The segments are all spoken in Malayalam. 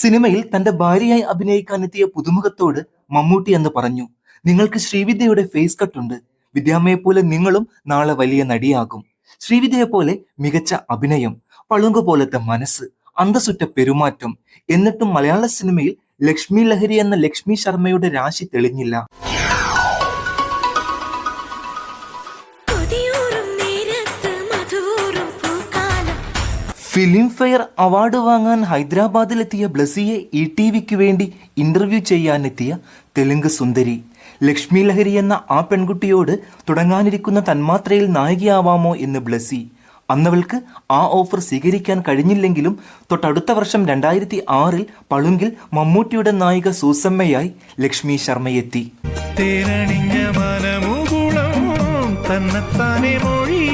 സിനിമയിൽ തന്റെ ഭാര്യയായി അഭിനയിക്കാനെത്തിയ പുതുമുഖത്തോട് മമ്മൂട്ടി എന്ന് പറഞ്ഞു. നിങ്ങൾക്ക് ശ്രീവിദ്യയുടെ ഫേസ് കട്ട് ഉണ്ട്. വിദ്യാമ്മയെ പോലെ നിങ്ങളും നാളെ വലിയ നടിയാകും. ശ്രീവിദ്യയെ പോലെ മികച്ച അഭിനയം പളുങ്കു പോലത്തെ മനസ്സ് അന്തസുറ്റ പെരുമാറ്റം. എന്നിട്ടും മലയാള സിനിമയിൽ ലക്ഷ്മി ലഹരി എന്ന ലക്ഷ്മി ശർമ്മയുടെ രാശി തെളിഞ്ഞില്ല. ഫിലിം ഫെയർ അവാർഡ് വാങ്ങാൻ ഹൈദരാബാദിലെത്തിയ ബ്ലസിയെ ഇ ടി വിക്ക് വേണ്ടി ഇന്റർവ്യൂ ചെയ്യാനെത്തിയ തെലുങ്ക് സുന്ദരി. ലക്ഷ്മി ലഹരി എന്ന ആ പെൺകുട്ടിയോട് തുടങ്ങാനിരിക്കുന്ന തന്മാത്രയിൽ നായികയാവാമോ എന്ന് ബ്ലസി. അന്നവൾക്ക് ആ ഓഫർ സ്വീകരിക്കാൻ കഴിഞ്ഞില്ലെങ്കിലും തൊട്ടടുത്ത വർഷം രണ്ടായിരത്തി ആറിൽ പളുങ്കിൽ മമ്മൂട്ടിയുടെ നായിക സൂസമ്മയായി ലക്ഷ്മി ശർമ്മയെത്തി. തന്നെത്താനെ മൊഴിയുന്നേ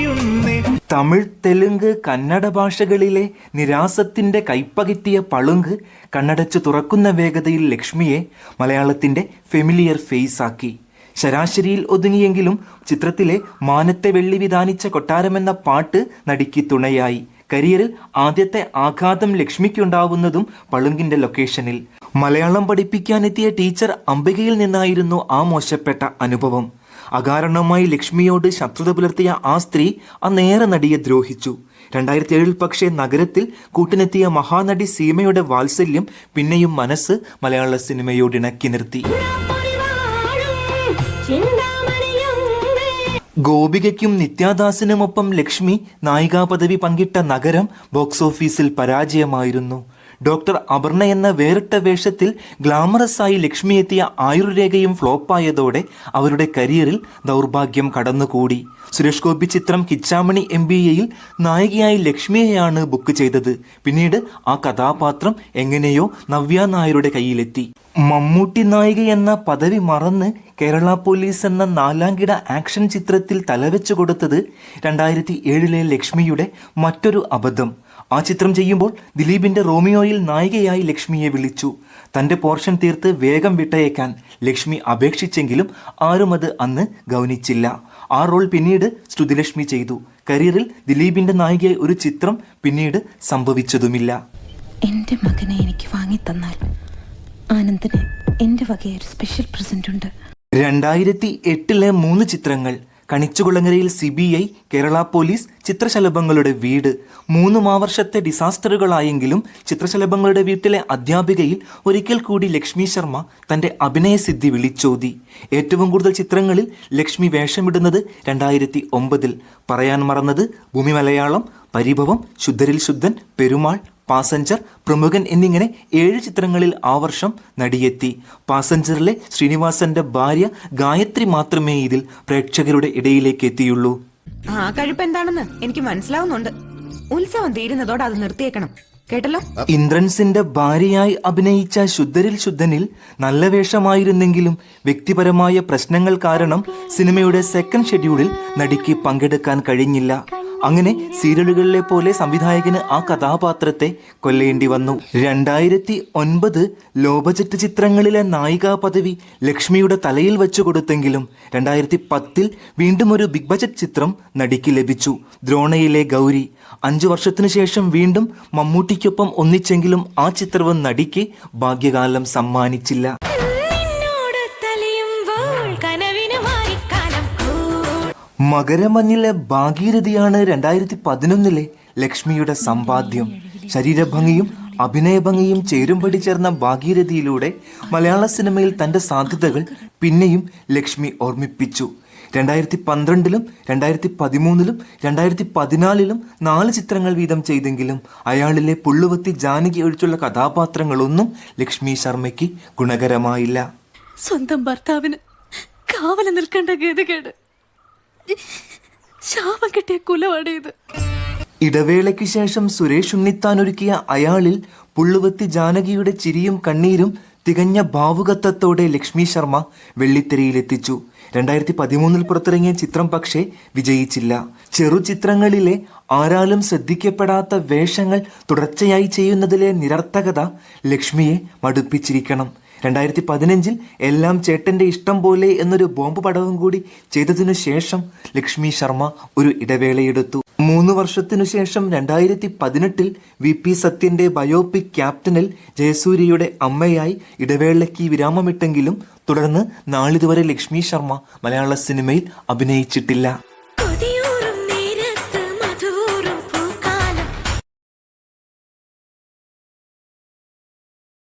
തമിഴ് തെലുങ്ക് കന്നഡ ഭാഷകളിലെ നിരാസത്തിന്റെ കൈപ്പകറ്റിയ പളുങ്ക് കണ്ണടച്ചു തുറക്കുന്ന വേഗതയിൽ ലക്ഷ്മിയെ മലയാളത്തിന്റെ ഫെമിലിയർ ഫേസ് ആക്കി. ശരാശരിയിൽ ഒതുങ്ങിയെങ്കിലും ചിത്രത്തിലെ മാനത്തെ വെള്ളി വിധാനിച്ച കൊട്ടാരമെന്ന പാട്ട് നടിക്ക് തുണയായി. കരിയറിൽ ആദ്യത്തെ ആഘാതം ലക്ഷ്മിക്കുണ്ടാവുന്നതും പളുങ്കിന്റെ ലൊക്കേഷനിൽ. മലയാളം പഠിപ്പിക്കാനെത്തിയ ടീച്ചർ അംബികയിൽ നിന്നായിരുന്നു ആ മോശപ്പെട്ട അനുഭവം. അകാരണമായി ലക്ഷ്മിയോട് ശത്രുത പുലർത്തിയ ആ സ്ത്രീ ആ അന്നേറെ നടിയെ ദ്രോഹിച്ചു. രണ്ടായിരത്തി ഏഴിൽ പക്ഷേ നഗരത്തിൽ കൂട്ടിനെത്തിയ മഹാനടി സീമയുടെ വാത്സല്യം പിന്നെയും മനസ്സ് മലയാള സിനിമയോട് ഇണക്കി നിർത്തി. ഗോപികയ്ക്കും നിത്യാദാസിനുമൊപ്പം ലക്ഷ്മി നായികാ പദവി പങ്കിട്ട നഗരം ബോക്സ് ഓഫീസിൽ പരാജയമായിരുന്നു. ഡോക്ടർ അപർണ എന്ന വേറിട്ട വേഷത്തിൽ ഗ്ലാമറസ് ആയി ലക്ഷ്മി എത്തിയ ആയുർരേഖയും ഫ്ലോപ്പായതോടെ അവരുടെ കരിയറിൽ ദൗർഭാഗ്യം കടന്നുകൂടി. സുരേഷ് ഗോപി ചിത്രം കിച്ചാമണി എം ബി എയിൽ നായികയായി ലക്ഷ്മിയെയാണ് ബുക്ക് ചെയ്തത്. പിന്നീട് ആ കഥാപാത്രം എങ്ങനെയോ നവ്യ നായരുടെ കയ്യിലെത്തി. മമ്മൂട്ടി നായിക എന്ന പദവി മറന്ന് കേരള പോലീസ് എന്ന നാലാംകിട ആക്ഷൻ ചിത്രത്തിൽ തലവെച്ചു കൊടുത്തത് രണ്ടായിരത്തി ഏഴിലെ ലക്ഷ്മിയുടെ മറ്റൊരു അബദ്ധം. ആ ചിത്രം ചെയ്യുമ്പോൾ ദിലീപിന്റെ റോമിയോയിൽ നായികയായി ലക്ഷ്മിയെ വിളിച്ചു. തന്റെ പോർഷൻ തീർത്ത് വേഗം വിട്ടയക്കാൻ ലക്ഷ്മി അപേക്ഷിച്ചെങ്കിലും ആരും അത് അന്ന് ഗൗനിച്ചില്ല. ആ റോൾ പിന്നീട് ശ്രുതിലക്ഷ്മി ചെയ്തു. കരിയറിൽ ദിലീപിന്റെ നായികയായി ഒരു ചിത്രം പിന്നീട് സംഭവിച്ചതുമില്ല. എന്റെ മകനെ എനിക്ക് വാങ്ങി തന്നാൽ ആനന്ദിന് എന്റെ വകയൊരു സ്പെഷ്യൽ പ്രസന്റ് ഉണ്ട്. രണ്ടായിരത്തി എട്ടിലെ മൂന്ന് ചിത്രങ്ങൾ കണിച്ചുകുളങ്ങരയിൽ C B I Kerala police ചിത്രശലഭങ്ങളുടെ വീട്. മൂന്ന് മാവർഷത്തെ ഡിസാസ്റ്ററുകളായെങ്കിലും ചിത്രശലഭങ്ങളുടെ വീട്ടിലെ അധ്യാപികയിൽ ഒരിക്കൽ കൂടി ലക്ഷ്മി ശർമ്മ തന്റെ അഭിനയസിദ്ധി വിളിച്ചോതി. ഏറ്റവും കൂടുതൽ ചിത്രങ്ങളിൽ ലക്ഷ്മി വേഷമിടുന്നത് രണ്ടായിരത്തി ഒമ്പതിൽ. പറയാൻ മറന്നത് ഭൂമി മലയാളം പരിഭവം ശുദ്ധരിൽ ശുദ്ധൻ പെരുമാൾ പാസഞ്ചർ പ്രമുഖൻ എന്നിങ്ങനെ ഏഴ് ചിത്രങ്ങളിൽ ആ വർഷം നടിയെത്തി. പാസഞ്ചറിലെ ശ്രീനിവാസന്റെ ഭാര്യ ഗായത്രി മാത്രമേ ഇതിൽ പ്രേക്ഷകരുടെ ഇടയിലേക്ക് എത്തിയുള്ളൂ. ആ കഴിപ്പ് എന്താണെന്ന് എനിക്ക് മനസ്സിലാവുന്നുണ്ട്. ഉത്സവം തീരുന്നതോടെ അത് നിർത്തിയേക്കണം. കേട്ടല്ലോ? ഇന്ദ്രൻസിന്റെ ഭാര്യയായി അഭിനയിച്ച ശുദ്ധരിൽ ശുദ്ധനിൽ നല്ല വേഷമായിരുന്നെങ്കിലും വ്യക്തിപരമായ പ്രശ്നങ്ങൾ കാരണം സിനിമയുടെ സെക്കൻഡ് ഷെഡ്യൂളിൽ നടിക്ക് പങ്കെടുക്കാൻ കഴിഞ്ഞില്ല. അങ്ങനെ സീരിയലുകളിലെ പോലെ സംവിധായകന് ആ കഥാപാത്രത്തെ കൊല്ലേണ്ടി വന്നു. രണ്ടായിരത്തി ഒൻപത് ലോ ബജറ്റ് ചിത്രങ്ങളിലെ നായികാ പദവി ലക്ഷ്മിയുടെ തലയിൽ വെച്ചു കൊടുത്തെങ്കിലും രണ്ടായിരത്തി പത്തിൽ വീണ്ടും ഒരു ബിഗ് ബജറ്റ് ചിത്രം നടിക്ക് ലഭിച്ചു. ദ്രോണയിലെ ഗൗരി. അഞ്ചു വർഷത്തിനു ശേഷം വീണ്ടും മമ്മൂട്ടിക്കൊപ്പം ഒന്നിച്ചെങ്കിലും ആ ചിത്രവും നടിക്ക് ഭാഗ്യകാലം സമ്മാനിച്ചില്ല. മകരമഞ്ഞിലെ ഭാഗീരഥിയാണ് രണ്ടായിരത്തി പതിനൊന്നിലെ ലക്ഷ്മിയുടെ സമ്പാദ്യം. ശരീരഭംഗിയും അഭിനയഭംഗിയും ചേരുംപടി ചേർന്ന ഭാഗീരഥിയിലൂടെ മലയാള സിനിമയിൽ തന്റെ സാധ്യതകൾ പിന്നെയും ലക്ഷ്മി ഓർമ്മിപ്പിച്ചു. രണ്ടായിരത്തി പന്ത്രണ്ടിലും രണ്ടായിരത്തി പതിമൂന്നിലും രണ്ടായിരത്തി പതിനാലിലും നാല് ചിത്രങ്ങൾ വീതം ചെയ്തെങ്കിലും അയാളിലെ പുള്ളുവത്തി ജാനകി ഒഴിച്ചുള്ള കഥാപാത്രങ്ങളൊന്നും ലക്ഷ്മി ശർമ്മയ്ക്ക് ഗുണകരമായില്ല. സ്വന്തം ഭർത്താവിന് കാവല നിൽക്കേണ്ട ഗതികേട്. ശാപം കിട്ടിയ ഇത്. ഇടവേളയ്ക്ക് ശേഷം സുരേഷ് ഉണ്ണിത്താൻ ഒരുക്കിയ അയാളിൽ പുള്ളുവത്തി ജാനകിയുടെ ചിരിയും കണ്ണീരും തികഞ്ഞ ഭാവുകത്വത്തോടെ ലക്ഷ്മി ശർമ്മ വെള്ളിത്തിരയിലെത്തിച്ചു. രണ്ടായിരത്തി പതിമൂന്നിൽ പുറത്തിറങ്ങിയ ചിത്രം പക്ഷേ വിജയിച്ചില്ല. ചെറു ചിത്രങ്ങളിലെ ആരാലും ശ്രദ്ധിക്കപ്പെടാത്ത വേഷങ്ങൾ തുടർച്ചയായി ചെയ്യുന്നതിലെ നിരർത്ഥകത ലക്ഷ്മിയെ മടുപ്പിച്ചിരിക്കണം. രണ്ടായിരത്തി പതിനഞ്ചിൽ എല്ലാം ചേട്ടന്റെ ഇഷ്ടം പോലെ എന്നൊരു ബോംബ് പടവും കൂടി ചെയ്തതിനു ശേഷം ലക്ഷ്മി ശർമ്മ ഒരു ഇടവേളയെടുത്തു. മൂന്ന് വർഷത്തിനു ശേഷം രണ്ടായിരത്തി പതിനെട്ടിൽ വി പി സത്യന്റെ ബയോപിക് ക്യാപ്റ്റനിൽ ജയസൂര്യയുടെ അമ്മയായി ഇടവേളയ്ക്ക് വിരാമമിട്ടെങ്കിലും തുടർന്ന് നാളിതുവരെ ലക്ഷ്മി ശർമ്മ മലയാള സിനിമയിൽ അഭിനയിച്ചിട്ടില്ല.